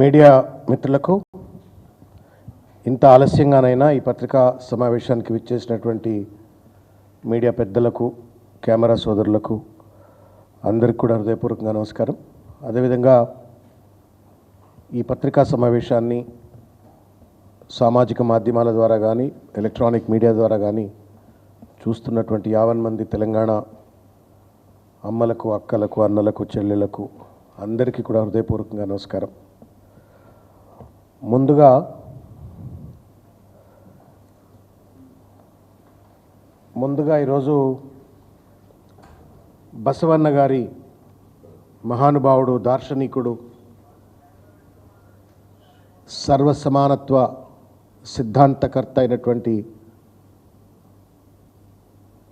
Media మిత్రులకు ఇంత ఆలస్యంగానైనా ఈ పత్రికా సమావేశానికి విచ్చేసినటువంటి మీడియా పెద్దలకు కెమెరా సోదరులకు అందరికి కూడా హృదయపూర్వకంగా నమస్కారం. అదేవిధంగా ఈ పత్రికా సమావేశాన్ని సామాజిక మాధ్యమాల ద్వారా కానీ ఎలక్ట్రానిక్ మీడియా ద్వారా కానీ చూస్తున్నటువంటి యావన్ మంది తెలంగాణ అమ్మలకు అక్కలకు అన్నలకు చెల్లెలకు అందరికీ కూడా హృదయపూర్వకంగా నమస్కారం. ముందుగా ముందుగా ఈరోజు బసవన్న గారి మహానుభావుడు దార్శనికుడు సర్వసమానత్వ సిద్ధాంతకర్త అయినటువంటి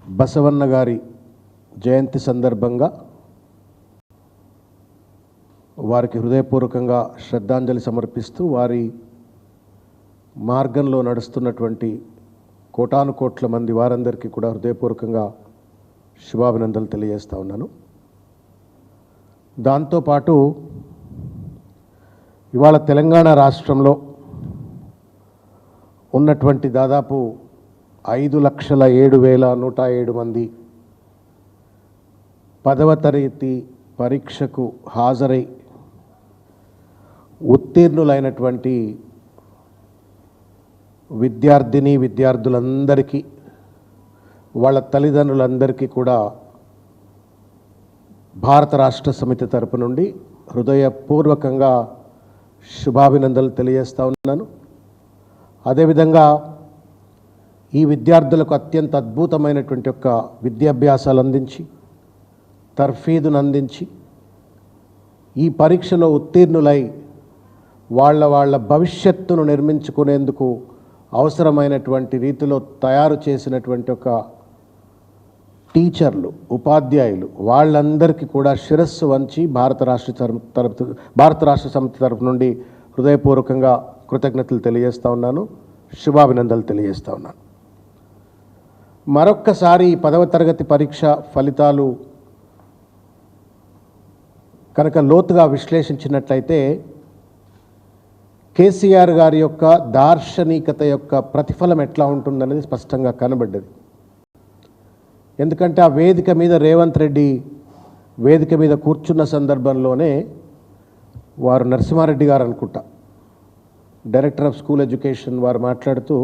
బసవన్న గారి జయంతి సందర్భంగా వారికి హృదయపూర్వకంగా శ్రద్ధాంజలి సమర్పిస్తూ వారి మార్గంలో నడుస్తున్నటువంటి కోటాను కోట్ల మంది వారందరికీ కూడా హృదయపూర్వకంగా శుభాభినందనలు తెలియజేస్తా ఉన్నాను. దాంతోపాటు ఇవాళ తెలంగాణ రాష్ట్రంలో ఉన్నటువంటి దాదాపు ఐదు లక్షల ఏడు వేల నూట ఏడు మంది పదవ తరగతి పరీక్షకు హాజరై ఉత్తీర్ణులైనటువంటి విద్యార్థిని విద్యార్థులందరికీ వాళ్ళ తల్లిదండ్రులందరికీ కూడా భారత రాష్ట్ర సమితి తరపు నుండి హృదయపూర్వకంగా శుభాభినందనలు తెలియజేస్తూ ఉన్నాను. అదేవిధంగా ఈ విద్యార్థులకు అత్యంత అద్భుతమైనటువంటి యొక్క విద్యాభ్యాసాలు అందించి తర్ఫీదును అందించి ఈ పరీక్షలో ఉత్తీర్ణులై వాళ్ళ వాళ్ళ భవిష్యత్తును నిర్మించుకునేందుకు అవసరమైనటువంటి రీతిలో తయారు చేసినటువంటి ఒక టీచర్లు ఉపాధ్యాయులు వాళ్ళందరికీ కూడా శిరస్సు వంచి భారత రాష్ట్ర తరపు తరపు భారత రాష్ట్ర సమితి తరపు నుండి హృదయపూర్వకంగా కృతజ్ఞతలు తెలియజేస్తూ ఉన్నాను శుభాభినందనలు తెలియజేస్తూ ఉన్నాను. మరొక్కసారి పదవ తరగతి పరీక్ష ఫలితాలు కనుక లోతుగా విశ్లేషించినట్లయితే కేసీఆర్ గారి యొక్క దార్శనికత యొక్క ప్రతిఫలం ఎట్లా ఉంటుందనేది స్పష్టంగా కనబడ్డది. ఎందుకంటే ఆ వేదిక మీద రేవంత్ రెడ్డి వేదిక మీద కూర్చున్న సందర్భంలోనే వారు నరసింహారెడ్డి గారు అనుకుంటా డైరెక్టర్ ఆఫ్ స్కూల్ ఎడ్యుకేషన్ వారు మాట్లాడుతూ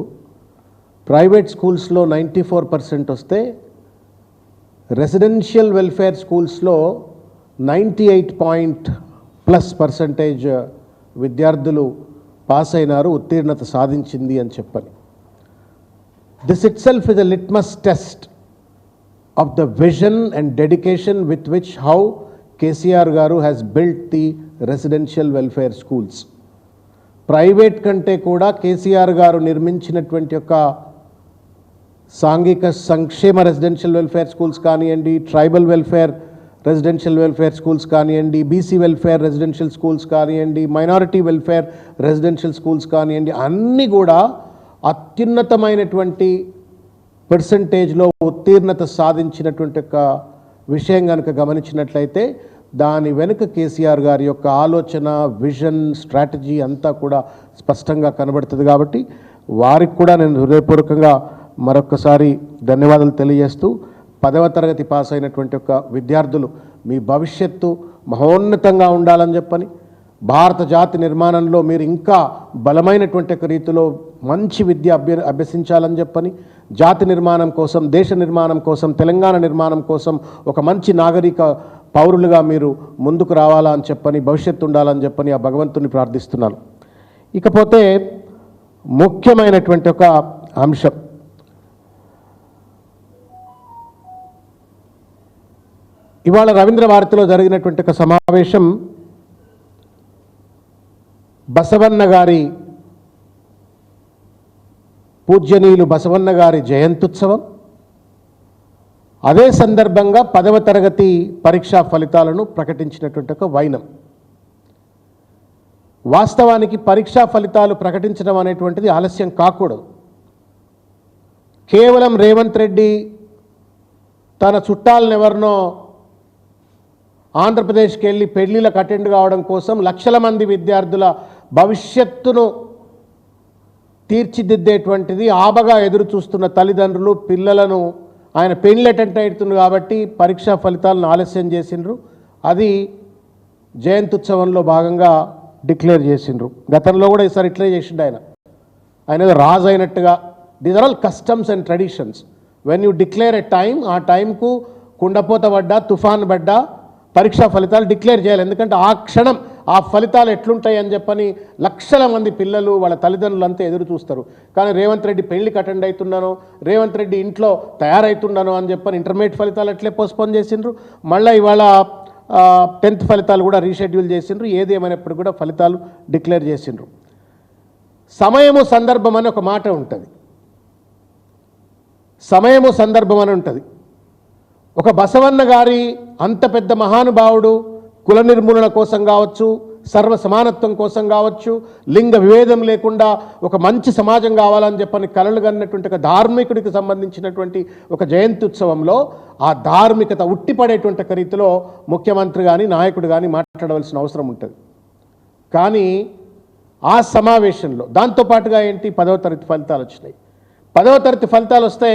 ప్రైవేట్ స్కూల్స్లో నైంటీ ఫోర్ పర్సెంట్ వస్తే రెసిడెన్షియల్ వెల్ఫేర్ స్కూల్స్లో ninety eight point plus percentage విద్యార్థులు పాస్ అయినారు ఉత్తీర్ణత సాధించింది అని చెప్పని. This itself is a litmus test of the vision and dedication with which how KCR గారు has built the residential welfare schools private కంటే కూడా కేసీఆర్ గారు నిర్మించినటువంటి యొక్క సాంఘిక సంక్షేమ రెసిడెన్షియల్ వెల్ఫేర్ స్కూల్స్ కానివ్వండి tribal welfare residential welfare schools కానివ్వండి బీసీ వెల్ఫేర్ రెసిడెన్షియల్ స్కూల్స్ కానివ్వండి మైనారిటీ వెల్ఫేర్ రెసిడెన్షియల్ స్కూల్స్ కానివ్వండి అన్నీ కూడా అత్యున్నతమైనటువంటి పర్సంటేజ్లో ఉత్తీర్ణత సాధించినటువంటి ఒక విషయం కనుక గమనించినట్లయితే దాని వెనుక కేసీఆర్ గారి యొక్క ఆలోచన విజన్ స్ట్రాటజీ అంతా కూడా స్పష్టంగా కనబడుతుంది కాబట్టి వారికి కూడా నేను హృదయపూర్వకంగా మరొకసారి ధన్యవాదాలు తెలియజేస్తూ పదవ తరగతి పాస్ అయినటువంటి ఒక విద్యార్థులు మీ భవిష్యత్తు మహోన్నతంగా ఉండాలని చెప్పని భారత జాతి నిర్మాణంలో మీరు ఇంకా బలమైనటువంటి ఒక రీతిలో మంచి విద్య అభ్య అభ్యసించాలని చెప్పని జాతి నిర్మాణం కోసం దేశ నిర్మాణం కోసం తెలంగాణ నిర్మాణం కోసం ఒక మంచి నాగరిక పౌరులుగా మీరు ముందుకు రావాలా అని చెప్పని భవిష్యత్తు ఉండాలని చెప్పని ఆ భగవంతుని ప్రార్థిస్తున్నాను. ఇకపోతే ముఖ్యమైనటువంటి ఒక అంశం. ఇవాళ రవీంద్ర భారతిలో జరిగినటువంటి ఒక సమావేశం బసవన్న గారి పూజ్యనీయులు బసవన్న గారి జయంత్యుత్సవం. అదే సందర్భంగా పదవ తరగతి పరీక్షా ఫలితాలను ప్రకటించినటువంటి ఒక వైనం. వాస్తవానికి పరీక్షా ఫలితాలు ప్రకటించడం అనేటువంటిది ఆలస్యం కాకూడదు. కేవలం రేవంత్ రెడ్డి తన చుట్టాలను ఎవరినో ఆంధ్రప్రదేశ్కి వెళ్ళి పెళ్ళిలకు అటెండ్ కావడం కోసం లక్షల మంది విద్యార్థుల భవిష్యత్తును తీర్చిదిద్దేటువంటిది ఆబగా ఎదురు చూస్తున్న తల్లిదండ్రులు పిల్లలను ఆయన పెళ్ళి అటెండ్ అవుతుంది కాబట్టి పరీక్షా ఫలితాలను ఆలస్యం చేసిండ్రు. అది జయంతుత్సవంలో భాగంగా డిక్లేర్ చేసిండ్రు. గతంలో కూడా ఈసారి ఇట్లే చేసిండు ఆయన. ఆయన ఏదో రాజు అయినట్టుగా. These are all customs and traditions when you declare a time ఆ టైంకు కుండపోత పడ్డా తుఫాన్ పడ్డా పరీక్షా ఫలితాలు డిక్లేర్ చేయాలి. ఎందుకంటే ఆ క్షణం ఆ ఫలితాలు ఎట్లుంటాయి అని చెప్పని లక్షల మంది పిల్లలు వాళ్ళ తల్లిదండ్రులు అంతా ఎదురు చూస్తారు. కానీ రేవంత్ రెడ్డి పెళ్ళికి అటెండ్ అవుతున్నాను రేవంత్ రెడ్డి ఇంట్లో తయారవుతున్నాను అని చెప్పని ఇంటర్మీడియట్ ఫలితాలు అట్లే పోస్ట్పోన్ చేసిండ్రు. మళ్ళీ ఇవాళ టెన్త్ ఫలితాలు కూడా రీషెడ్యూల్ చేసిండ్రు. ఏది ఏమైనప్పుడు కూడా ఫలితాలు డిక్లేర్ చేసిండ్రు. సమయము సందర్భం అని ఒక మాట ఉంటుంది. సమయము సందర్భం అని ఉంటుంది. ఒక బసవన్న గారి అంత పెద్ద మహానుభావుడు కుల నిర్మూలన కోసం కావచ్చు సర్వ సమానత్వం కోసం కావచ్చు లింగ విభేదం లేకుండా ఒక మంచి సమాజం కావాలని చెప్పని కలలు కన్నటువంటి ఒక ధార్మికుడికి సంబంధించినటువంటి ఒక జయంతి ఉత్సవంలో ఆ ధార్మికత ఉట్టిపడేటువంటి ఒక రీతిలో ముఖ్యమంత్రి కానీ నాయకుడు కానీ మాట్లాడవలసిన అవసరం ఉంటుంది. కానీ ఆ సమావేశంలో దాంతోపాటుగా ఏంటి? పదవ తరగతి ఫలితాలు వచ్చినాయి. పదవ తరగతి ఫలితాలు వస్తే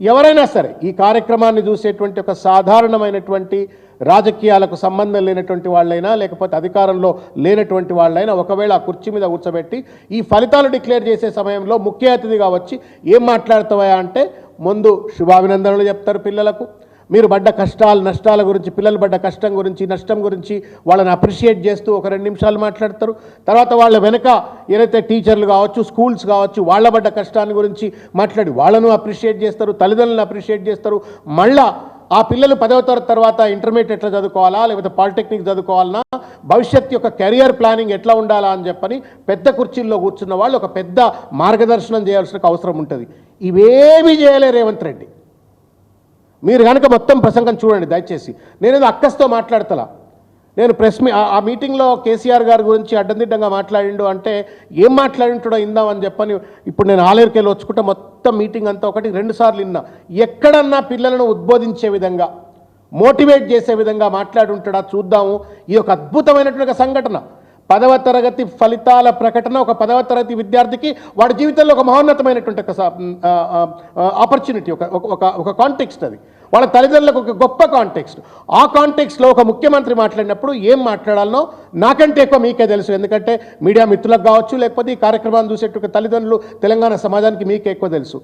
ఎవరైనా సరే ఈ కార్యక్రమాన్ని చూసేటువంటి ఒక సాధారణమైనటువంటి రాజకీయాలకు సంబంధం లేనటువంటి వాళ్ళైనా లేకపోతే అధికారంలో లేనటువంటి వాళ్ళైనా ఒకవేళ ఆ కుర్చీ మీద కూర్చోబెట్టి ఈ ఫలితాలు డిక్లేర్ చేసే సమయంలో ముఖ్య అతిథిగా వచ్చి ఏం మాట్లాడుతావా అంటే ముందు శుభాభినందనలు చెప్తారు పిల్లలకు. మీరు పడ్డ కష్టాలు నష్టాల గురించి పిల్లలు పడ్డ కష్టం గురించి నష్టం గురించి వాళ్ళని అప్రిషియేట్ చేస్తూ ఒక రెండు నిమిషాలు మాట్లాడతారు. తర్వాత వాళ్ళ వెనక ఏదైతే టీచర్లు కావచ్చు స్కూల్స్ కావచ్చు వాళ్ళ పడ్డ కష్టాన్ని గురించి మాట్లాడి వాళ్ళను అప్రిషియేట్ చేస్తారు తల్లిదండ్రులను అప్రిషియేట్ చేస్తారు. మళ్ళా ఆ పిల్లలు పదవ తరగతి తర్వాత ఇంటర్మీడియట్ ఎట్లా చదువుకోవాలా లేకపోతే పాలిటెక్నిక్ చదువుకోవాలన్నా భవిష్యత్ యొక్క కెరియర్ ప్లానింగ్ ఎట్లా ఉండాలా అని చెప్పని పెద్ద కుర్చీల్లో కూర్చున్న వాళ్ళు ఒక పెద్ద మార్గదర్శనం చేయాల్సిన అవసరం ఉంటుంది. ఇవేమీ చేయలే రేవంత్ రెడ్డి. మీరు కనుక మొత్తం ప్రసంగం చూడండి దయచేసి. నేనేదో అక్కస్తో మాట్లాడతలా. నేను ప్రెస్ మీ ఆ- మీటింగ్లో కేసీఆర్ గారి గురించి అడ్డందిడ్డంగా మాట్లాడిండు అంటే ఏం మాట్లాడింటాడో ఇందామని చెప్పని ఇప్పుడు నేను ఆలేరుకెళ్ళి వచ్చుకుంటే మొత్తం మీటింగ్ అంతా ఒకటి రెండుసార్లు విన్నా ఎక్కడన్నా పిల్లలను ఉద్బోధించే విధంగా మోటివేట్ చేసే విధంగా మాట్లాడుంటాడా చూద్దాము. ఇది ఒక అద్భుతమైనటువంటి సంఘటన. పదవ తరగతి ఫలితాల ప్రకటన ఒక పదవ తరగతి విద్యార్థికి వాడి జీవితంలో ఒక మహోన్నతమైనటువంటి ఒక ఆపర్చునిటీ ఒక ఒక- ఒక ఒక కాంటెక్స్ట్ అది. వాళ్ళ తల్లిదండ్రులకు ఒక గొప్ప కాంటెక్స్ట్ ఆ కాంటెక్స్ట్లో ఒక ముఖ్యమంత్రి మాట్లాడినప్పుడు ఏం మాట్లాడాలనో నాకంటే ఎక్కువ మీకే తెలుసు. ఎందుకంటే మీడియా మిత్రులకు కావచ్చు లేకపోతే ఈ కార్యక్రమాన్ని చూసేటువంటి తల్లిదండ్రులు తెలంగాణ సమాజానికి మీకే ఎక్కువ తెలుసు.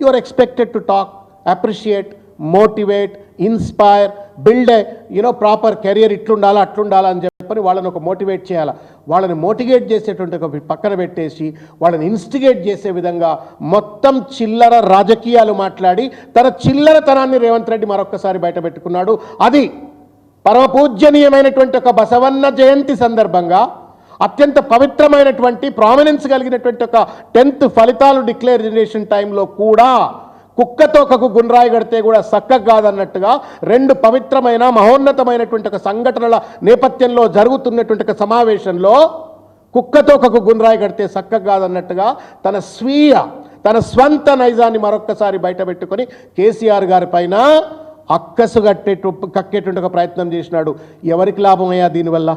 You are expected to talk appreciate motivate inspire build a you know proper career ఇట్లుండాలా అట్లుండాలా అని చెప్పని వాళ్ళని ఒక మోటివేట్ చేయాలా. వాళ్ళని మోటివేట్ చేసేటువంటి ఒక పక్కన పెట్టేసి వాళ్ళని ఇన్స్టిగేట్ చేసే విధంగా మొత్తం చిల్లర రాజకీయాలు మాట్లాడి తన చిల్లరతనాన్ని రేవంత్ రెడ్డి మరొక్కసారి బయట పెట్టుకున్నాడు. అది పరమపూజ్యనీయమైనటువంటి ఒక బసవన్న జయంతి సందర్భంగా అత్యంత పవిత్రమైనటువంటి ప్రామినెన్స్ కలిగినటువంటి ఒక టెన్త్ ఫలితాలు డిక్లేర్ డిక్లరేషన్ టైంలో కూడా కుక్కతో కకు గుండ్రాయి కడితే కూడా సక్క కాదన్నట్టుగా రెండు పవిత్రమైన మహోన్నతమైనటువంటి ఒక సంఘటనల నేపథ్యంలో జరుగుతున్నటువంటి ఒక సమావేశంలో కుక్కతో కకు గుండ్రాయి కడితే సక్క కాదన్నట్టుగా తన స్వీయ తన స్వంత నైజాన్ని మరొక్కసారి బయట పెట్టుకొని కేసీఆర్ గారి పైన అక్కసు కట్టేటు కక్కేటువంటి ఒక ప్రయత్నం చేసినాడు. ఎవరికి లాభమయ్యా దీనివల్ల?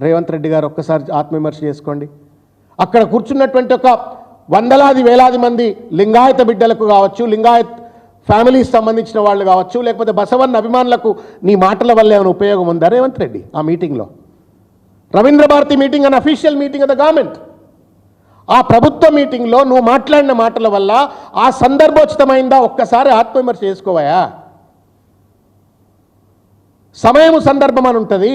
రేవంత్ రెడ్డి గారు ఒక్కసారి ఆత్మవిమర్శ చేసుకోండి. అక్కడ కూర్చున్నటువంటి ఒక వందలాది వేలాది మంది లింగాయత బిడ్డలకు కావచ్చు లింగాయత్ ఫ్యామిలీస్ సంబంధించిన వాళ్ళు కావచ్చు లేకపోతే బసవన్న అభిమానులకు నీ మాటల వల్ల ఏమైనా ఉపయోగం ఉందా? రేవంత్ రెడ్డి ఆ మీటింగ్లో. Ravindra Bharathi meeting unofficial meeting of the government ఆ ప్రభుత్వ మీటింగ్లో నువ్వు మాట్లాడిన మాటల వల్ల ఆ సందర్భోచితమైందా? ఒక్కసారి ఆత్మవిమర్శ చేసుకోవాయా? సమయము సందర్భం అని ఉంటుంది.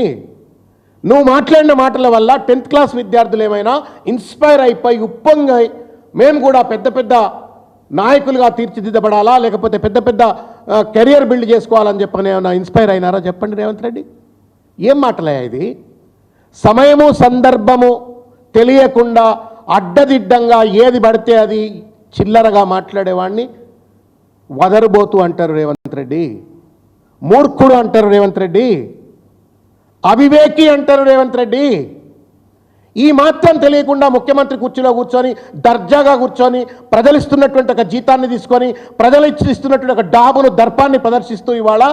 నువ్వు మాట్లాడిన మాటల వల్ల టెన్త్ క్లాస్ విద్యార్థులు ఏమైనా ఇన్స్పైర్ అయిపోయి ఉప్పొంగై మేము కూడా పెద్ద పెద్ద నాయకులుగా తీర్చిదిద్దబడాలా? లేకపోతే పెద్ద పెద్ద కెరియర్ బిల్డ్ చేసుకోవాలని చెప్పని ఏమైనా ఇన్స్పైర్ అయినారా? చెప్పండి రేవంత్ రెడ్డి. ఏం మాటలే ఇది? సమయము సందర్భము తెలియకుండా అడ్డదిడ్డంగా ఏది పడితే అది చిల్లరగా మాట్లాడేవాడిని వదరుబోతు అంటారు రేవంత్ రెడ్డి. మూర్ఖుడు అంటారు రేవంత్ రెడ్డి. అవివేకి అంటారు రేవంత్ రెడ్డి. ఈ మాత్రం తెలియకుండా ముఖ్యమంత్రి కుర్చీలో కూర్చొని దర్జాగా కూర్చొని ప్రజలు ఇస్తున్నటువంటి ఒక జీతాన్ని తీసుకొని ప్రజలు ఇచ్చిస్తున్నటువంటి ఒక డాబును దర్పాన్ని ప్రదర్శిస్తూ ఇవాళ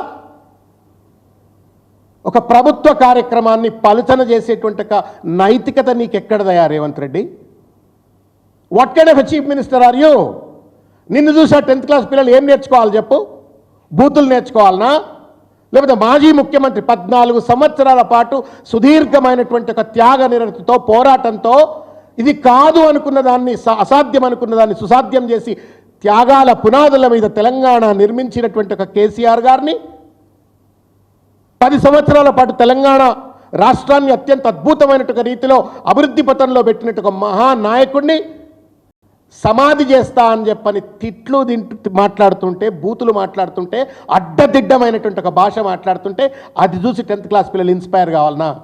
ఒక ప్రభుత్వ కార్యక్రమాన్ని పలుచన చేసేటువంటి ఒక నైతికత నీకెక్కడదయా Revanth Reddy? What kind of chief minister are you నిన్ను చూసా టెన్త్ క్లాస్ పిల్లలు ఏం నేర్చుకోవాలి చెప్పు? బూతులు నేర్చుకోవాలనా? లేకపోతే మాజీ ముఖ్యమంత్రి పద్నాలుగు సంవత్సరాల పాటు సుదీర్ఘమైనటువంటి ఒక త్యాగ నిరతితో పోరాటంతో ఇది కాదు అనుకున్న దాన్ని అసాధ్యం అనుకున్న దాన్ని సుసాధ్యం చేసి త్యాగాల పునాదుల మీద తెలంగాణ నిర్మించినటువంటి ఒక కేసీఆర్ గారిని పది సంవత్సరాల పాటు తెలంగాణ రాష్ట్రాన్ని అత్యంత అద్భుతమైనటువంటి రీతిలో అభివృద్ధి పథంలో పెట్టినట్టు ఒక మహానాయకుడిని సమాధి చేస్తా అని చెప్పని తిట్లు తింటు మాట్లాడుతుంటే బూతులు మాట్లాడుతుంటే అడ్డదిడ్డమైనటువంటి ఒక భాష మాట్లాడుతుంటే అది చూసి టెన్త్ క్లాస్ పిల్లలు ఇన్స్పైర్ కావాలనా?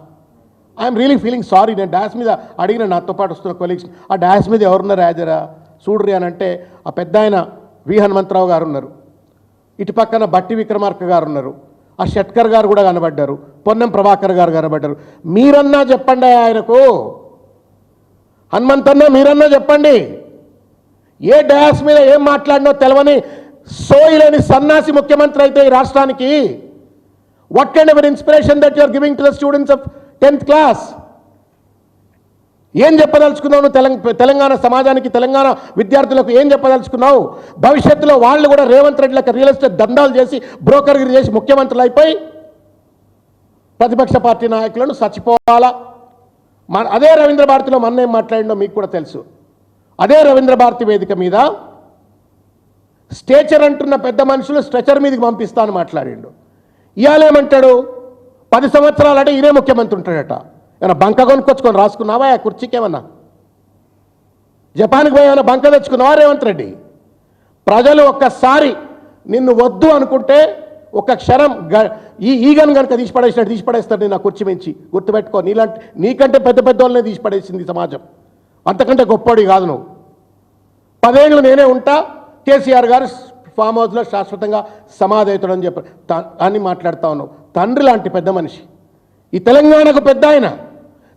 ఐఎమ్ రియలీ ఫీలింగ్ సారీ నేను డాస్ మీద అడిగిన నాతో పాటు వస్తున్న కొలీగ్స్ ఆ డాష్ మీద ఎవరున్నారు రాజరా? చూడ్రి అని అంటే ఆ పెద్ద ఆయన వి. హనుమంతరావు గారు ఉన్నారు. ఇటు పక్కన బట్టి విక్రమార్క గారు ఉన్నారు. ఆ షట్కర్ గారు కూడా కనబడ్డారు. పొన్నం ప్రభాకర్ గారు కనబడ్డారు. మీరన్నా చెప్పండి ఆయనకు. హనుమంతన్నా మీరన్నా చెప్పండి. ఏ డయాస్ మీద ఏం మాట్లాడినో తెలవని సోయిలేని సన్నాసి ముఖ్యమంత్రి అయితే ఈ రాష్ట్రానికి. What kind of inspiration that you're giving to the students of tenth class ఏం చెప్పదలుచుకున్నావు నువ్వు తెలంగాణ సమాజానికి తెలంగాణ విద్యార్థులకు ఏం చెప్పదలుచుకున్నావు? భవిష్యత్తులో వాళ్ళు కూడా రేవంత్ రెడ్డి లెక్క రియల్ ఎస్టేట్ దండాలు చేసి బ్రోకర్గిరి చేసి ముఖ్యమంత్రులు అయిపోయి ప్రతిపక్ష పార్టీ నాయకులను చచ్చిపోవాలా? మన అదే రవీంద్ర భారతిలో మొన్న ఏం మాట్లాడిండో మీకు కూడా తెలుసు. అదే రవీంద్ర భారతి వేదిక మీద స్టేచర్ అంటున్న పెద్ద మనుషులు స్ట్రెచర్ మీదకి పంపిస్తాను మాట్లాడిండు. ఇవాళేమంటాడు పది సంవత్సరాలు అంటే ఈయనే ముఖ్యమంత్రి ఉంటాడట. ఏమన్నా బంక కొనుక్కొచ్చుకొని రాసుకున్నావా? ఆ కుర్చీకి ఏమన్నా? జపాన్కి పోయి ఏమైనా బంక తెచ్చుకున్నావా రేవంత్ రెడ్డి? ప్రజలు ఒక్కసారి నిన్ను వద్దు అనుకుంటే ఒక క్షణం గ- ఈ ఈగను కనుక తీసిపడేసినట్టు తీసిపడేస్తాడు నేను ఆ కుర్చీ మించి. గుర్తుపెట్టుకో నీలాంటి నీకంటే పెద్ద పెద్ద వాళ్ళనే తీసిపడేసింది సమాజం. అంతకంటే గొప్పవాడి కాదు నువ్వు. పదేళ్ళు నేనే ఉంటా కేసీఆర్ గారు ఫామ్ హౌస్లో శాశ్వతంగా సమాధి అవుతాడని చెప్పారు త- అని మాట్లాడుతా ఉన్నావు. తండ్రి లాంటి పెద్ద మనిషి. ఈ తెలంగాణకు పెద్ద ఆయన.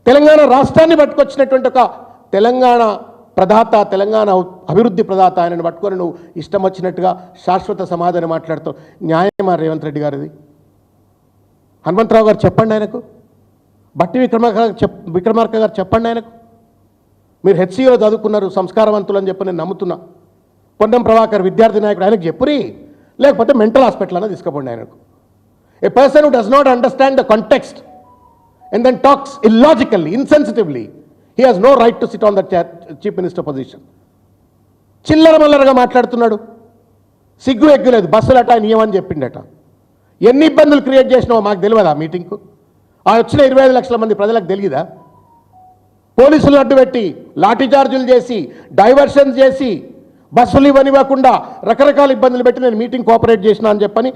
తెలంగాణ రాష్ట్రాన్ని పట్టుకొచ్చినటువంటి ఒక తెలంగాణ ప్రదాత తెలంగాణ అభివృద్ధి ప్రదాత ఆయనను పట్టుకొని నువ్వు ఇష్టం వచ్చినట్టుగా శాశ్వత సమాధానం మాట్లాడుతావు. న్యాయమా రేవంత్ రెడ్డి గారిది? హనుమంతరావు గారు చెప్పండి ఆయనకు. బట్టి విక్రమార్క చెప్ విక్రమార్క గారు చెప్పండి ఆయనకు. మీరు హెచ్సిఓ చదువుకున్నారు సంస్కారవంతులు అని చెప్పి నేను నమ్ముతున్నా. పొన్నం ప్రభాకర్ విద్యార్థి నాయకుడు ఆయనకు చెప్పురి. లేకపోతే మెంటల్ హాస్పిటల్ అన్న తీసుకుపోండి ఆయనకు. A person who does not understand the context and then talks illogically insensitively he has no right to sit on the chief minister position చిల్లర మల్లరగా మాట్లాడుతున్నాడు. సిగ్గు ఎగ్గులేదు బస్సులు అట నియమని చెప్పిండట? ఎన్ని ఇబ్బందులు క్రియేట్ చేసినావో మాకు తెలియదా మీటింగ్కు? ఆ వచ్చిన ఇరవై ఐదు లక్షల మంది ప్రజలకు తెలియదా? పోలీసులు అడ్డు పెట్టి చేసి డైవర్షన్ చేసి బస్సులు ఇవ్వనివ్వకుండా రకరకాల ఇబ్బందులు పెట్టి నేను మీటింగ్ కోఆపరేట్ చేసిన అని చెప్పని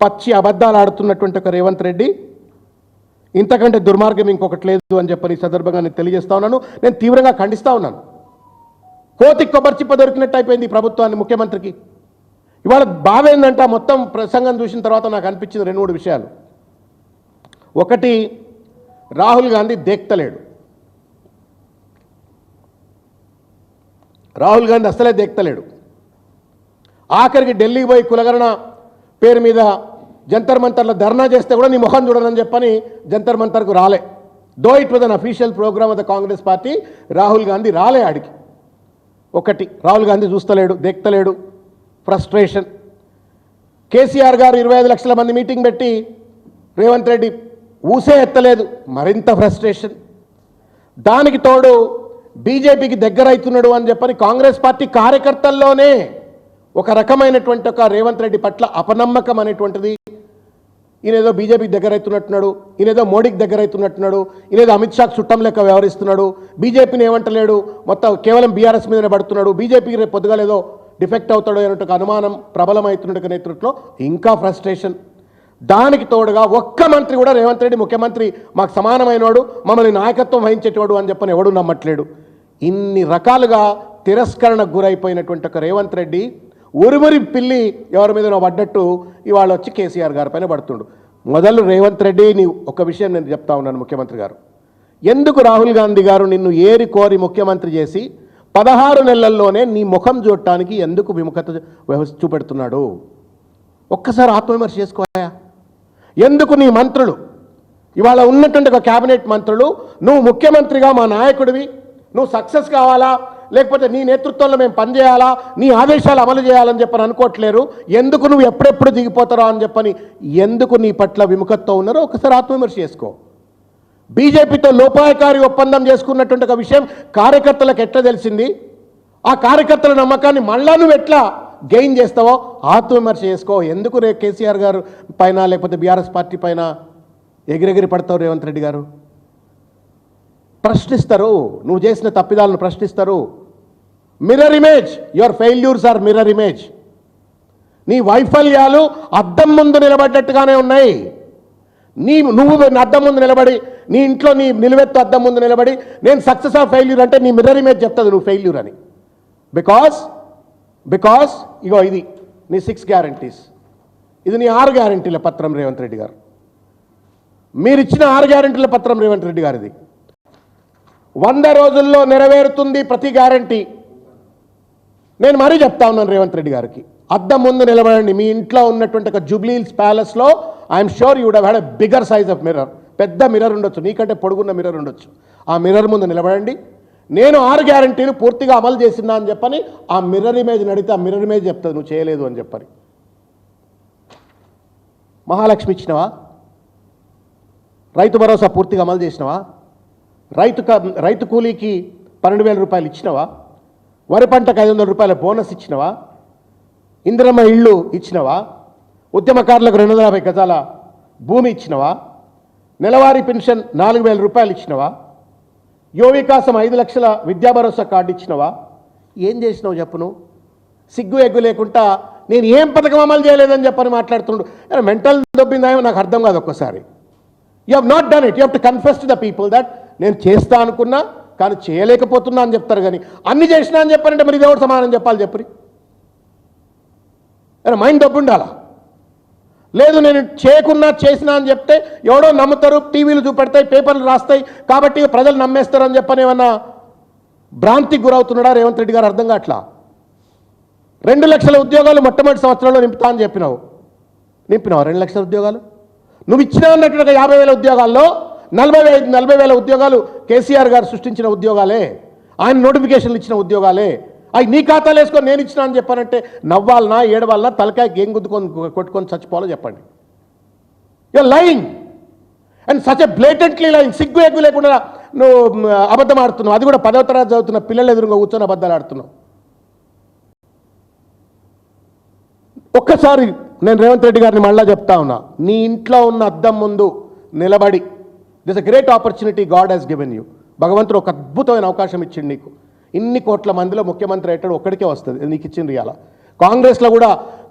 పచ్చి అబద్ధాలు ఆడుతున్నటువంటి ఒక రేవంత్ రెడ్డి. ఇంతకంటే దుర్మార్గం ఇంకొకటి లేదు అని చెప్పని ఈ సందర్భంగా నేను తెలియజేస్తా ఉన్నాను. నేను తీవ్రంగా ఖండిస్తా ఉన్నాను. కోతి కొబ్బరి చిప్ప దొరికినట్టు అయిపోయింది ప్రభుత్వాన్ని ముఖ్యమంత్రికి. ఇవాళ బావేందంట మొత్తం ప్రసంగం చూసిన తర్వాత నాకు అనిపించింది రెండు మూడు విషయాలు. ఒకటి రాహుల్ గాంధీ దేక్తలేడు. రాహుల్ గాంధీ అసలే దేక్తలేడు. ఆఖరికి ఢిల్లీకి పోయి కులగరణ పేరు మీద జంతర్ మంతర్లో ధర్నా చేస్తే కూడా నీ ముఖం చూడనని చెప్పని జంతర్ మంతర్కు రాలే. Though it was unofficial programme of the Congress party Rahul Gandhi రాలే ఆడికి. ఒకటి రాహుల్ గాంధీ చూస్తలేడు దేక్తలేడు. ఫ్రస్ట్రేషన్ కేసీఆర్ గారు ఇరవై ఐదు లక్షల మంది మీటింగ్ పెట్టి రేవంత్ రెడ్డి ఊసే ఎత్తలేదు. మరింత ఫ్రస్ట్రేషన్ దానికి తోడు బీజేపీకి దగ్గర అవుతున్నాడు అని చెప్పని కాంగ్రెస్ పార్టీ కార్యకర్తల్లోనే ఒక రకమైనటువంటి ఒక రేవంత్ రెడ్డి పట్ల అపనమ్మకం అనేటువంటిది. ఈయనేదో బీజేపీకి దగ్గర అవుతున్నట్టున్నాడు ఈయనేదో మోడీకి దగ్గర అవుతున్నట్టున్నాడు ఈయనేదో అమిత్ షాకు చుట్టం లెక్క వ్యవహరిస్తున్నాడు బీజేపీని ఏమంటలేడు మొత్తం కేవలం బీఆర్ఎస్ మీదనే పడుతున్నాడు బీజేపీకి రేపు పొద్దుగాలేదో డిఫెక్ట్ అవుతాడు అనేటువంటి అనుమానం ప్రబలమవుతున్నట్టు నేతృత్వంలో ఇంకా ఫ్రస్ట్రేషన్. దానికి తోడుగా ఒక్క మంత్రి కూడా రేవంత్ రెడ్డి ముఖ్యమంత్రి మాకు సమానమైనవాడు మమ్మల్ని నాయకత్వం వహించేటవాడు అని చెప్పని ఎవడు నమ్మట్లేడు. ఇన్ని రకాలుగా తిరస్కరణకు గురైపోయినటువంటి ఒక రేవంత్ రెడ్డి ఉరిమురి పిల్లి ఎవరి మీద పడ్డట్టు ఇవాళ వచ్చి కేసీఆర్ గారి పైన పడుతుండు. మొదలు రేవంత్ రెడ్డి నీ ఒక విషయం నేను చెప్తా ఉన్నాను ముఖ్యమంత్రి గారు. ఎందుకు రాహుల్ గాంధీ గారు నిన్ను ఏరి కోరి ముఖ్యమంత్రి చేసి పదహారు నెలల్లోనే నీ ముఖం చూడటానికి ఎందుకు విముఖత చూపెడుతున్నాడు? ఒక్కసారి ఆత్మవిమర్శ చేసుకోయా? ఎందుకు నీ మంత్రులు? ఇవాళ ఉన్నటువంటి ఒక క్యాబినెట్ మంత్రులు నువ్వు ముఖ్యమంత్రిగా మా నాయకుడివి నువ్వు సక్సెస్ కావాలా? లేకపోతే నీ నేతృత్వంలో మేము పనిచేయాలా? నీ ఆదేశాలు అమలు చేయాలని చెప్పని అనుకోవట్లేరు. ఎందుకు నువ్వు ఎప్పుడెప్పుడు దిగిపోతారో అని చెప్పని ఎందుకు నీ పట్ల విముఖతతో ఉన్నారో ఒకసారి ఆత్మవిమర్శ చేసుకో. బీజేపీతో లోపాయకారి ఒప్పందం చేసుకున్నటువంటి ఒక విషయం కార్యకర్తలకు ఎట్లా తెలిసింది? ఆ కార్యకర్తల నమ్మకాన్ని మళ్ళా నువ్వు ఎట్లా గెయిన్ చేస్తావో ఆత్మవిమర్శ చేసుకో. ఎందుకు రే కేసీఆర్ గారు పైన లేకపోతే బీఆర్ఎస్ పార్టీ పైన ఎగిరెగిరి పడతావు రేవంత్ రెడ్డి గారు? ప్రశ్నిస్తారు. నువ్వు చేసిన తప్పిదాలను ప్రశ్నిస్తారు. Mirror image your failures are mirror image నీ వైఫల్యాలు అద్దం ముందు నిలబడ్డట్టుగానే ఉన్నాయి. నీ నువ్వు అద్దం ముందు నిలబడి నీ ఇంట్లో నీ నిలువెత్తు అద్దం ముందు నిలబడి నేను సక్సెస్ ఆఫ్ ఫెయిల్యూర్ అంటే నీ మిర్రర్ ఇమేజ్ చెప్తుంది నువ్వు ఫెయిల్యూర్ అని. బికాస్ బికాస్ ఇగో ఇది నీ సిక్స్ గ్యారంటీస్ ఇది నీ ఆరు గ్యారంటీల పత్రం రేవంత్ రెడ్డి గారు. మీరు ఇచ్చిన ఆరు గ్యారంటీల పత్రం రేవంత్ రెడ్డి గారిది. వంద రోజుల్లో నెరవేరుతుంది ప్రతి గ్యారంటీ నేను మరీ చెప్తా ఉన్నాను రేవంత్ రెడ్డి గారికి. అద్దం ముందు నిలబడండి. మీ ఇంట్లో ఉన్నటువంటి ఒక జూబ్లీల్స్ ప్యాలెస్లో I'm sure you had a bigger size of mirror పెద్ద మిర్రర్ ఉండొచ్చు. నీకంటే పొడుగున్న మిర్రర్ ఉండొచ్చు. ఆ మిర్రర్ ముందు నిలబడండి. నేను ఆరు గ్యారంటీలు పూర్తిగా అమలు చేసిందా అని చెప్పని ఆ మిర్రర్ ఇమేజ్ నడితే ఆ మిర్రర్ ఇమేజ్ చెప్తుంది నువ్వు చేయలేదు అని చెప్పని. మహాలక్ష్మి ఇచ్చినవా? రైతు భరోసా పూర్తిగా అమలు చేసినవా? రైతు క- రైతు కూలీకి పన్నెండు వేల రూపాయలు ఇచ్చినవా? వరి పంటకు ఐదు వందల రూపాయల బోనస్ ఇచ్చినవా? ఇందిరమ్మ ఇళ్ళు ఇచ్చినవా? ఉద్యమకారులకు రెండు వందల యాభై గజాల భూమి ఇచ్చినవా? నెలవారీ పెన్షన్ నాలుగు వేల రూపాయలు ఇచ్చినవా? యువవికాసం ఐదు లక్షల విద్యా భరోసా కార్డు ఇచ్చినవా? ఏం చేసినావు చెప్పును సిగ్గు ఎగ్గు లేకుండా నేను ఏం పథకం అమలు చేయలేదని చెప్పని మాట్లాడుతుండు. మెంటల్ దొబ్బిందేమో నాకు అర్థం కాదు ఒక్కసారి. You have not done it you have to confess to the people that నేను చేస్తా అనుకున్నా కానీ చేయలేకపోతున్నా అని చెప్తారు కానీ అన్ని చేసినా అని చెప్పారంటే మరి ఇదేవాడు సమానం చెప్పాలి చెప్పరి? మైండ్ డబ్బు ఉండాలా? లేదు నేను చేయకున్నా చేసినా అని చెప్తే ఎవడో నమ్ముతారు టీవీలు చూపెడతాయి పేపర్లు రాస్తాయి కాబట్టి ప్రజలు నమ్మేస్తారు అని చెప్పని ఏమన్నా భ్రాంతికి గురవుతున్నాడా రేవంత్ రెడ్డి గారు? అర్థం కావట్లా? రెండు లక్షల ఉద్యోగాలు మొట్టమొదటి సంవత్సరంలో నింపుతా అని చెప్పినావు. నింపినావు రెండు లక్షల ఉద్యోగాలు? నువ్వు ఇచ్చినావు అన్నట్టు ఒక యాభై వేల ఉద్యోగాల్లో నలభై ఐదు నలభై వేల ఉద్యోగాలు కేసీఆర్ గారు సృష్టించిన ఉద్యోగాలే. ఆయన నోటిఫికేషన్లు ఇచ్చిన ఉద్యోగాలే. అవి నీ ఖాతాలు వేసుకొని నేను ఇచ్చిన అని చెప్పానంటే నవ్వాలనా ఏడవాలనా తలకాయకి ఏం గుద్దుకొని కొట్టుకొని చచ్చిపోవాలో చెప్పండి. You lying and such a blatantly lying సిగ్గు ఎగ్గు లేకుండా నువ్వు అబద్ధం ఆడుతున్నావు. అది కూడా పదవ తరగతి చదువుతున్న పిల్లలు ఎదురుగా కూర్చొని అబద్ధాలు ఆడుతున్నావు. ఒక్కసారి నేను రేవంత్ రెడ్డి గారిని మళ్ళా చెప్తా ఉన్నా. నీ ఇంట్లో ఉన్న అద్దం ముందు నిలబడి this a great opportunity God has given you భగవంతుడు ఒక అద్భుతమైన అవకాశం ఇచ్చిండు నీకు. ఇన్ని కోట్ల మందిలో ముఖ్యమంత్రి అయ్యేటాడు ఒక్కడికే వస్తుంది. నీకు ఇచ్చిండ్రు ఇలా కాంగ్రెస్లో కూడా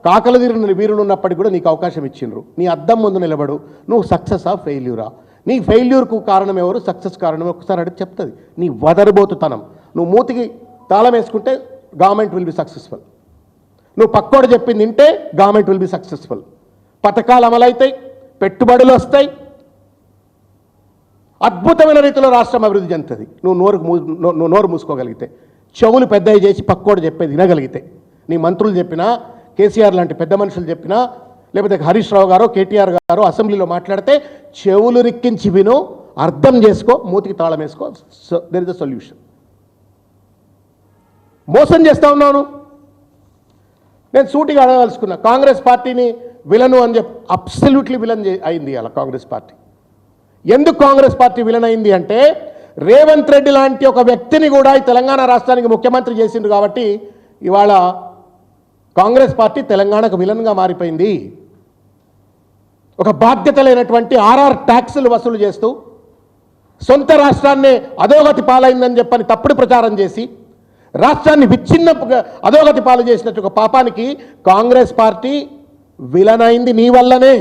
కాకల తీరిన వీరులు ఉన్నప్పటికీ కూడా నీకు అవకాశం ఇచ్చిండ్రు. నీ అద్దం ముందు నిలబడు. నువ్వు సక్సెస్ ఆ ఫెయిల్యూరా నీ ఫెయిల్యూర్కు కారణం ఎవరు? సక్సెస్ కారణం ఒకసారి అడిగి చెప్తుంది. నీ వదరబోతుతనం. నువ్వు మూతికి తాళం వేసుకుంటే గవర్నమెంట్ విల్ బి సక్సెస్ఫుల్ నువ్వు పక్కోడు చెప్పింది వింటే గవర్నమెంట్ విల్ బి సక్సెస్ఫుల్ పథకాలు అమలవుతాయి పెట్టుబడులు వస్తాయి అద్భుతమైన రీతిలో రాష్ట్రం అభివృద్ధి చెందుతుంది. నువ్వు నోరు మూ- నువ్వు నోరు మూసుకోగలిగితే. చెవులు పెద్దవి చేసి పక్కోడు చెప్పేది వినగలిగితే. నీ మంత్రులు చెప్పినా కేసీఆర్ లాంటి పెద్ద మనుషులు చెప్పినా లేకపోతే హరీష్ రావు గారు కేటీఆర్ గారు అసెంబ్లీలో మాట్లాడితే చెవులు రిక్కించి విను అర్థం చేసుకో మూతికి తాళం వేసుకో దెర్ ఇస్ అ సొల్యూషన్ మోసం చేస్తా ఉన్నాను నేను సూటిగా అడగదలుచుకున్నా కాంగ్రెస్ పార్టీని విలను అని చెప్పి అబ్సల్యూట్లీ విలన్ అయింది అలా కాంగ్రెస్ పార్టీ. ఎందుకు కాంగ్రెస్ పార్టీ విలనైంది అంటే రేవంత్ రెడ్డి లాంటి ఒక వ్యక్తిని కూడా ఈ తెలంగాణ రాష్ట్రానికి ముఖ్యమంత్రి చేసిండు కాబట్టి ఇవాళ కాంగ్రెస్ పార్టీ తెలంగాణకు విలన్గా మారిపోయింది. ఒక బాధ్యత లేనటువంటి ఆర్ఆర్ ట్యాక్సులు వసూలు చేస్తూ సొంత రాష్ట్రాన్నే అధోగతి పాలైందని చెప్పని తప్పుడు ప్రచారం చేసి రాష్ట్రాన్ని విచ్ఛిన్న అధోగతి పాలు చేసినట్టు ఒక పాపానికి కాంగ్రెస్ పార్టీ విలనైంది నీ వల్లనే.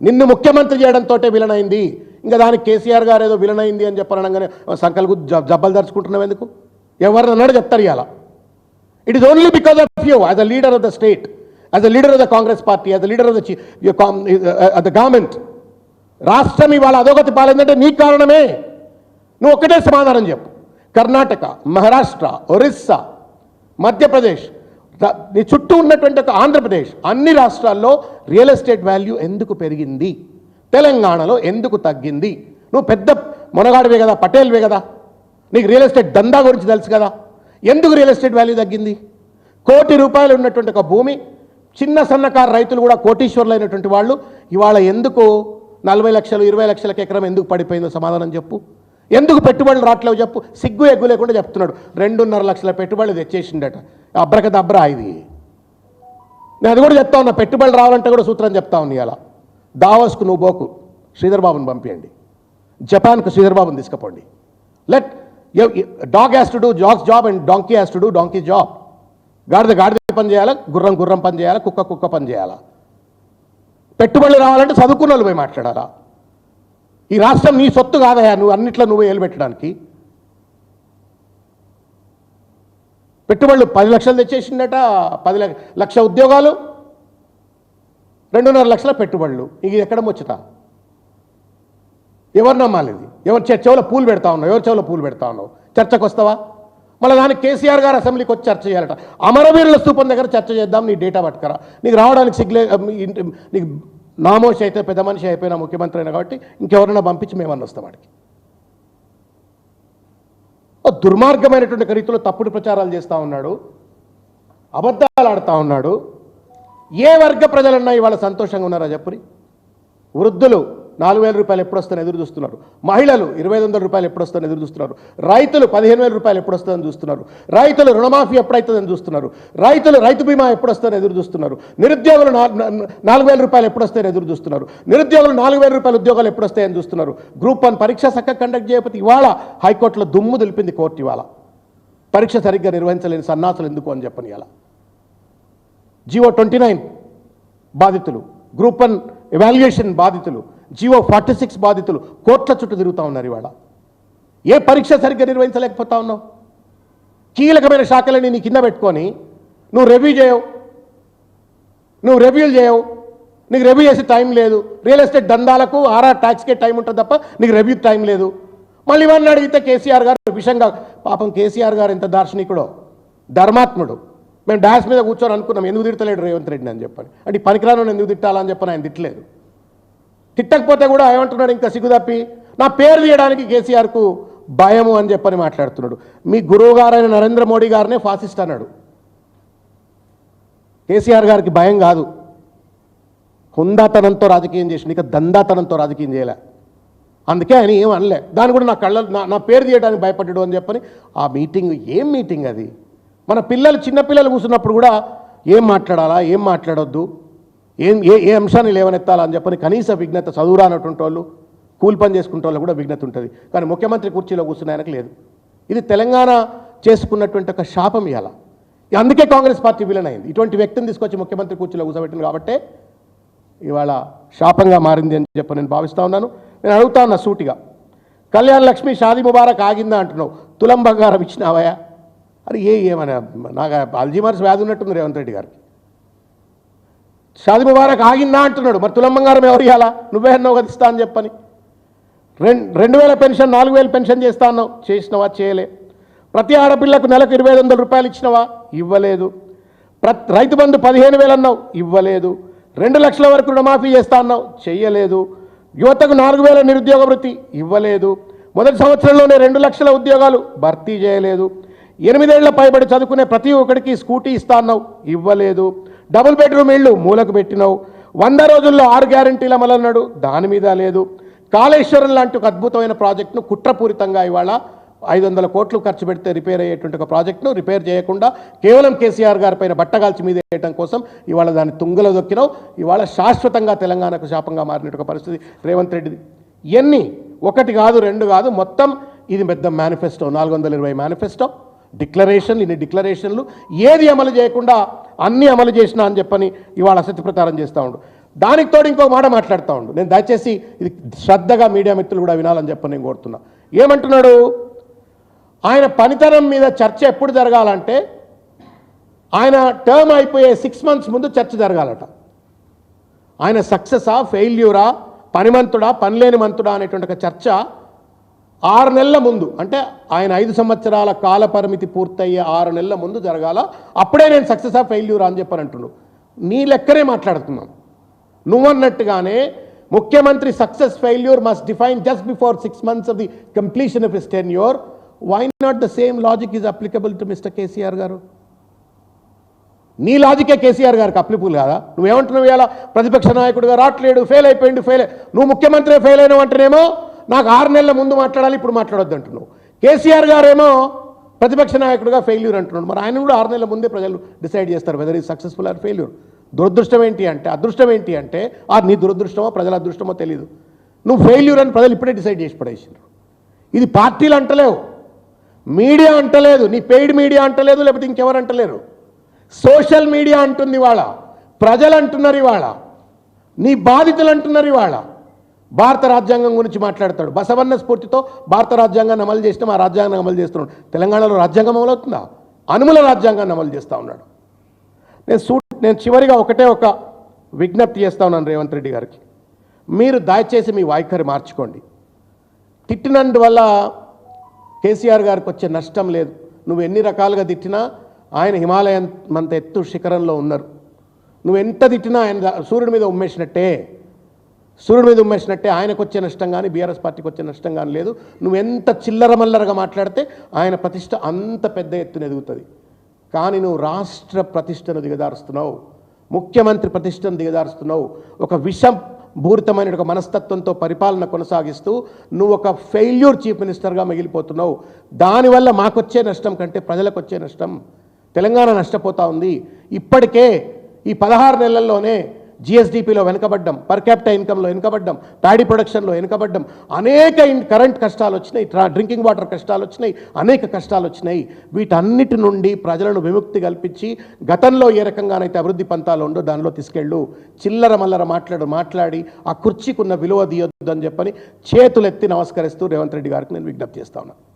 నిన్ను ముఖ్యమంత్రి చేయడంతో విలనైంది. ఇంకా దానికి కేసీఆర్ గారు ఏదో విలన్ అయింది అని చెప్పనగానే సంకల్కు జబ్బలు దరుచుకుంటున్నాం ఎందుకు? ఎవరు అన్నాడు చెప్తారు ఇవాళ. It is only because of you as a leader of the state as a leader of the Congress party as a leader of the government రాష్ట్రం ఇవాళ అధోగతి పాలైందంటే నీ కారణమే. నువ్వు ఒక్కటే సమాధానం చెప్పు. కర్ణాటక మహారాష్ట్ర ఒరిస్సా మధ్యప్రదేశ్ నీ చుట్టూ ఉన్నటువంటి ఒక ఆంధ్రప్రదేశ్ అన్ని రాష్ట్రాల్లో రియల్ ఎస్టేట్ వాల్యూ ఎందుకు పెరిగింది? తెలంగాణలో ఎందుకు తగ్గింది? నువ్వు పెద్ద మొనగాడివే కదా పటేల్వే కదా. నీకు రియల్ ఎస్టేట్ దందా గురించి తెలుసు కదా. ఎందుకు రియల్ ఎస్టేట్ వాల్యూ తగ్గింది? కోటి రూపాయలు ఉన్నటువంటి ఒక భూమి చిన్న సన్నకారు రైతులు కూడా కోటీశ్వర్లు అయినటువంటి వాళ్ళు ఇవాళ ఎందుకు నలభై లక్షలు ఇరవై లక్షలకు ఎకరం ఎందుకు పడిపోయిందో సమాధానం చెప్పు. ఎందుకు పెట్టుబడులు రావట్లేవు చెప్పు. సిగ్గు ఎగ్గు లేకుండా చెప్తున్నాడు. రెండున్నర లక్షల పెట్టుబడులు తెచ్చేసిండట. అబ్రకదబ్రా ఇది. నేను అది కూడా చెప్తా ఉన్నా. పెట్టుబడులు రావాలంటే కూడా సూత్రం చెప్తా ఉన్నా ఇలా దావోస్కు నువ్వు పోకు శ్రీధర్ బాబుని పంపించండి జపాన్కు శ్రీధర్ బాబుని తీసుకుపోండి let dog has to do dog's job and donkey has to do donkey job గాడిద గాడిద పని చేయాలా? గుర్రం గుర్రం పని చేయాలా? కుక్క కుక్క పని చేయాలా? పెట్టుబడులు రావాలంటే చదువుకున్న వాళ్ళు పోయి మాట్లాడాలా? ఈ రాష్ట్రం నీ సొత్తు కాదయా నువ్వు అన్నిట్లో నువ్వు ఏలుపెట్టడానికి పెట్టుబడులు పది లక్షలు తెచ్చేసిందట పది లక్ష లక్ష ఉద్యోగాలు. రెండున్నర లక్షల పెట్టుబడులు. ఇక ఎక్కడ ముచ్చట? ఎవరు నమ్మాలి ఇది? ఎవరు చె- పూలు పెడతా ఉన్నావు? ఎవరు చెవులో పూలు పెడతా ఉన్నావు? చర్చకు వస్తావా? మళ్ళీ దానికి కేసీఆర్ గారు అసెంబ్లీకి వచ్చి చర్చ చేయాలట. అమరవీరుల స్థూపం దగ్గర చర్చ చేద్దాం నీ డేటా పట్టుకరా. నీకు రావడానికి సిగ్లే నీకు నామోషి అయితే పెద్ద మనిషి అయిపోయినా ముఖ్యమంత్రి అయినా కాబట్టి ఇంకెవరైనా పంపించి మేమన్నా వస్తాం వాడికి. దుర్మార్గమైనటువంటి రీతిలో తప్పుడు ప్రచారాలు చేస్తూ ఉన్నాడు. అబద్ధాలు ఆడుతూ ఉన్నాడు. ఏ వర్గ ప్రజలన్నా ఇవాళ సంతోషంగా ఉన్నారా చెప్పుని వృద్ధులు నాలుగు వేల రూపాయలు ఎప్పుడు వస్తాను ఎదురు చూస్తున్నారు. మహిళలు ఇరవై ఐదు వందల రూపాయలు ఎప్పుడు వస్తాను ఎదురు చూస్తున్నారు. రైతులు పదిహేను వేల రూపాయలు ఎప్పుడు వస్తుందని చూస్తున్నారు. రైతులు రుణమాఫీ ఎప్పుడైతుందని చూస్తున్నారు. రైతులు రైతు బీమా ఎప్పుడు వస్తుందని ఎదురు చూస్తున్నారు. నిరుద్యోగులు నాలుగు వేల రూపాయలు ఎప్పుడు వస్తాయని ఎదురు చూస్తున్నారు. నిరుద్యోగులు నాలుగు వేల రూపాయల ఉద్యోగాలు ఎప్పుడు వస్తాయని చూస్తున్నారు. గ్రూప్ వన్ పరీక్ష సక్క కండక్ట్ చేయకపోతే ఇవాళ హైకోర్టులో దుమ్ము దులిపింది కోర్టు ఇవాళ. పరీక్ష సరిగ్గా నిర్వహించలేని సన్నాసులు ఎందుకు అని చెప్పని ఇలా జియో ట్వంటీ నైన్ బాధితులు గ్రూప్ వన్ ఎవాల్యుయేషన్ బాధితులు జియో ఫార్టీ సిక్స్ బాధితులు కోట్ల చుట్టూ తిరుగుతూ ఉన్నారు ఇవాళ. ఏ పరీక్ష సరిగ్గా నిర్వహించలేకపోతా ఉన్నావు? కీలకమైన శాఖలని నీ కింద పెట్టుకొని నువ్వు రివ్యూ చేయవు. నువ్వు రివ్యూలు చేయవు. నీకు రివ్యూ చేసే టైం లేదు. రియల్ ఎస్టేట్ దందాలకు ఆర్ఆర్ ట్యాక్స్కే టైం ఉంటుంది తప్ప నీకు రివ్యూ టైం లేదు. మళ్ళీ ఇవన్నీ అడిగితే కేసీఆర్ గారు విషయంగా పాపం కేసీఆర్ గారు ఎంత దార్శనికుడో ధర్మాత్ముడు. మేము డాష్ మీద కూర్చొని అనుకున్నాం ఎందుకు తిడతలేడు రేవంత్ రెడ్డి అని చెప్పని. అంటే పనికిరాను ఎందుకు తిట్టాలని చెప్పని ఆయన తిట్టలేదు. తిట్టకపోతే కూడా ఏమంటున్నాడు ఇంకా సిగ్గుదప్పి? నా పేరు తీయడానికి కేసీఆర్కు భయము అని చెప్పని మాట్లాడుతున్నాడు. మీ గురువు గారైన నరేంద్ర మోడీ గారినే ఫాసిస్ట్ అన్నాడు. కేసీఆర్ గారికి భయం కాదు. హుందాతనంతో రాజకీయం చేసింది ఇక దందాతనంతో రాజకీయం చేయలే. అందుకే ఆయన ఏం అనలే. దాని కూడా నా కళ్ళ నా నా పేరు తీయడానికి భయపడ్డాడు అని చెప్పని ఆ మీటింగ్ ఏం మీటింగ్ అది? మన పిల్లలు చిన్నపిల్లలు కూర్చున్నప్పుడు కూడా ఏం మాట్లాడాలా ఏం మాట్లాడొద్దు? ఏం ఏ ఏ అంశాన్ని లేవనెత్తాలా అని చెప్పని కనీస విఘ్నత చదువురా అన్నటువంటి వాళ్ళు కూలి పని చేసుకుంటే వాళ్ళు కూడా విఘ్నత ఉంటుంది. కానీ ముఖ్యమంత్రి కుర్చీలో కూర్చున్న ఆయనకు లేదు. ఇది తెలంగాణ చేసుకున్నటువంటి ఒక శాపం ఇవాళ అందుకే కాంగ్రెస్ పార్టీ విలన్ అయింది. ఇటువంటి వ్యక్తిని తీసుకొచ్చి ముఖ్యమంత్రి కుర్చీలో కూర్చోబెట్టింది కాబట్టి ఇవాళ శాపంగా మారింది అని చెప్పి నేను భావిస్తూ ఉన్నాను. నేను అడుగుతా ఉన్నా సూటిగా. కళ్యాణ్ లక్ష్మి షాదీ ముబారక్ ఆగిందా అంటున్నావు? తులం బంగారం ఇచ్చినావయా అరే ఏ ఏమన్నా నాకు అల్జీమర్స్ వ్యాధి ఉన్నట్టుంది రేవంత్ రెడ్డి గారికి. షాది ముబారక్ ఆగిందా అంటున్నాడు. మరి తులమ్మంగారం ఎవరు ఇవ్వాలా నువ్వే అన్నావు కదా ఇస్తా అని చెప్పని. రెండు రెండు వేల పెన్షన్ నాలుగు వేల పెన్షన్ చేస్తా అన్నావు. చేసినవా? చేయలే. ప్రతి ఆడపిల్లకు నెలకు ఇరవై ఐదు వందల రూపాయలు ఇచ్చినవా? ఇవ్వలేదు. ప్రతి రైతు బంధు పదిహేను వేలు అన్నావు. ఇవ్వలేదు. రెండు లక్షల వరకు రుణమాఫీ చేస్తా అన్నావు. చెయ్యలేదు. యువతకు నాలుగు వేల నిరుద్యోగ వృత్తి ఇవ్వలేదు. మొదటి సంవత్సరంలోనే రెండు లక్షల ఉద్యోగాలు భర్తీ చేయలేదు. ఎనిమిదేళ్ళ పైబడి చదువుకునే ప్రతి ఒక్కడికి స్కూటీ ఇస్తా అన్నావు ఇవ్వలేదు. డబుల్ బెడ్రూమ్ ఇళ్ళు మూలకు పెట్టినావు. వంద రోజుల్లో ఆరు గ్యారంటీలు అమలన్నాడు దాని మీద లేదు. కాళేశ్వరం లాంటి ఒక అద్భుతమైన ప్రాజెక్టును కుట్రపూరితంగా ఇవాళ ఐదు వందల కోట్లు ఖర్చు పెడితే రిపేర్ అయ్యేటువంటి ఒక ప్రాజెక్టును రిపేర్ చేయకుండా కేవలం కేసీఆర్ గారి పైన బట్టగాల్చి మీద వేయడం కోసం ఇవాళ దాన్ని తుంగలో దొక్కినావు. ఇవాళ శాశ్వతంగా తెలంగాణకు శాపంగా మారినట్టు ఒక పరిస్థితి రేవంత్ రెడ్డిది. ఎన్ని? ఒకటి కాదు రెండు కాదు మొత్తం ఇది పెద్ద మేనిఫెస్టో నాలుగు వందల ఇరవై మేనిఫెస్టో డిక్లరేషన్లు ఇన్ని డిక్లరేషన్లు ఏది అమలు చేయకుండా అన్నీ అమలు చేసినా అని చెప్పని ఇవాళ అసత్య ప్రచారం చేస్తూ ఉండు. దానికి తోడు ఇంకో మాట మాట్లాడుతూ ఉండు. నేను దయచేసి ఇది శ్రద్ధగా మీడియా మిత్రులు కూడా వినాలని చెప్పని నేను కోరుతున్నా. ఏమంటున్నాడు? ఆయన పనితనం మీద చర్చ ఎప్పుడు జరగాలంటే ఆయన టర్మ్ అయిపోయే సిక్స్ మంత్స్ ముందు చర్చ జరగాలట. ఆయన సక్సెసా ఫెయిల్యూరా పనిమంతుడా పనిలేని మంతుడా అనేటువంటి ఒక చర్చ ఆరు నెలల ముందు అంటే ఆయన ఐదు సంవత్సరాల కాల పరిమితి పూర్తయ్యే ఆరు నెలల ముందు జరగాల. అప్పుడే నేను సక్సెస్ ఆఫ్ ఫెయిల్యూర్ అని చెప్పని అంటున్నాను నీ లెక్కనే మాట్లాడుతున్నాను నువ్వన్నట్టుగానే ముఖ్యమంత్రి success failure must define just before six months of the completion of his tenure why not the same logic is applicable to mister KCR గారు? నీ లాజికే కేసీఆర్ గారికి అప్లికబుల్ కాదా? నువ్వేమంటున్నావు ఇవాళ? ప్రతిపక్ష నాయకుడిగా రావట్లేడు ఫెయిల్ అయిపోయింది ఫెయిల్ నువ్వు ముఖ్యమంత్రి ఫెయిల్ అయినావు అంటేనేమో నాకు ఆరు నెలల ముందు మాట్లాడాలి ఇప్పుడు మాట్లాడొద్దు అంటున్నావు. కేసీఆర్ గారేమో ప్రతిపక్ష నాయకుడిగా ఫెయిల్యూర్ అంటున్నాడు. మరి ఆయన కూడా ఆరు నెలల ముందే ప్రజలు డిసైడ్ చేస్తారు వెదర్ ఈ సక్సెస్ఫుల్ ఆర్ ఫెయిల్యూర్ దురదృష్టం ఏంటి అంటే అదృష్టం ఏంటి అంటే ఆ నీ దురదృష్టమో ప్రజల అదృష్టమో తెలియదు నువ్వు ఫెయిల్యూర్ అని ప్రజలు ఇప్పుడే డిసైడ్ చేసి పడేసారు ఇది పార్టీలు అంటలేవు. మీడియా అంటలేదు. నీ పెయిడ్ మీడియా అంటలేదు లేకపోతే ఇంకెవరు అంటలేరు. సోషల్ మీడియా అంటుంది ఇవాళ. ప్రజలు అంటున్నారు ఇవాళ. నీ బాధితులు అంటున్నారు ఇవాళ. భారత రాజ్యాంగం గురించి మాట్లాడతాడు. బసవన్న స్ఫూర్తితో భారత రాజ్యాంగాన్ని అమలు చేసిన మా రాజ్యాంగాన్ని అమలు చేస్తున్నాడు. తెలంగాణలో రాజ్యాంగం అమలవుతుందా? అనుముల రాజ్యాంగాన్ని అమలు చేస్తూ ఉన్నాడు. నేను సూ నేను చివరిగా ఒకటే ఒక విజ్ఞప్తి చేస్తా ఉన్నాను రేవంత్ రెడ్డి గారికి. మీరు దయచేసి మీ వైఖరి మార్చుకోండి. తిట్టినందువల్ల కేసీఆర్ గారికి వచ్చే నష్టం లేదు. నువ్వు ఎన్ని రకాలుగా తిట్టినా ఆయన హిమాలయం అంత ఎత్తు శిఖరంలో ఉన్నారు. నువ్వు ఎంత తిట్టినా ఆయన సూర్యుడి మీద ఉమ్మేసినట్టే. సూర్యుడి మీద ఉమ్మేసినట్టే ఆయనకు వచ్చే నష్టం కానీ బీఆర్ఎస్ పార్టీకి వచ్చే నష్టం కానీ లేదు. నువ్వు ఎంత చిల్లర మల్లరగా మాట్లాడితే ఆయన ప్రతిష్ట అంత పెద్ద ఎత్తున ఎదుగుతుంది. కానీ నువ్వు రాష్ట్ర ప్రతిష్టను దిగదారుస్తున్నావు ముఖ్యమంత్రి ప్రతిష్టను దిగదారుస్తున్నావు ఒక విషం భూరితమైన ఒక మనస్తత్వంతో పరిపాలన కొనసాగిస్తూ నువ్వు ఒక ఫెయిల్యూర్ చీఫ్ మినిస్టర్గా మిగిలిపోతున్నావు. దానివల్ల మాకొచ్చే నష్టం కంటే ప్రజలకు వచ్చే నష్టం. తెలంగాణ నష్టపోతా ఉంది. ఇప్పటికే ఈ పదహారు నెలల్లోనే జిఎస్డిపిలో వెనుకబడ్డం పర్ క్యాపిటల్ ఇన్కంలో వెనుకబడ్డం ప్యాడీ ప్రొడక్షన్లో వెనుకబడ్డం అనేక కరెంట్ కష్టాలు వచ్చినాయి ట్రా డ్రింకింగ్ వాటర్ కష్టాలు వచ్చినాయి అనేక కష్టాలు వచ్చినాయి. వీటన్నిటి నుండి ప్రజలను విముక్తి కల్పించి గతంలో ఏ రకంగానైతే అభివృద్ధి పంతాలు ఉండో దానిలో తీసుకెళ్ళు. చిల్లర మల్లర మాట్లాడు మాట్లాడి ఆ కుర్చీకున్న విలువ దియొద్దని అని చెప్పని చేతులెత్తి నమస్కరిస్తూ రేవంత్ రెడ్డి గారికి నేను విజ్ఞప్తి చేస్తా ఉన్నాను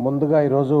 ముందుగా ఈరోజు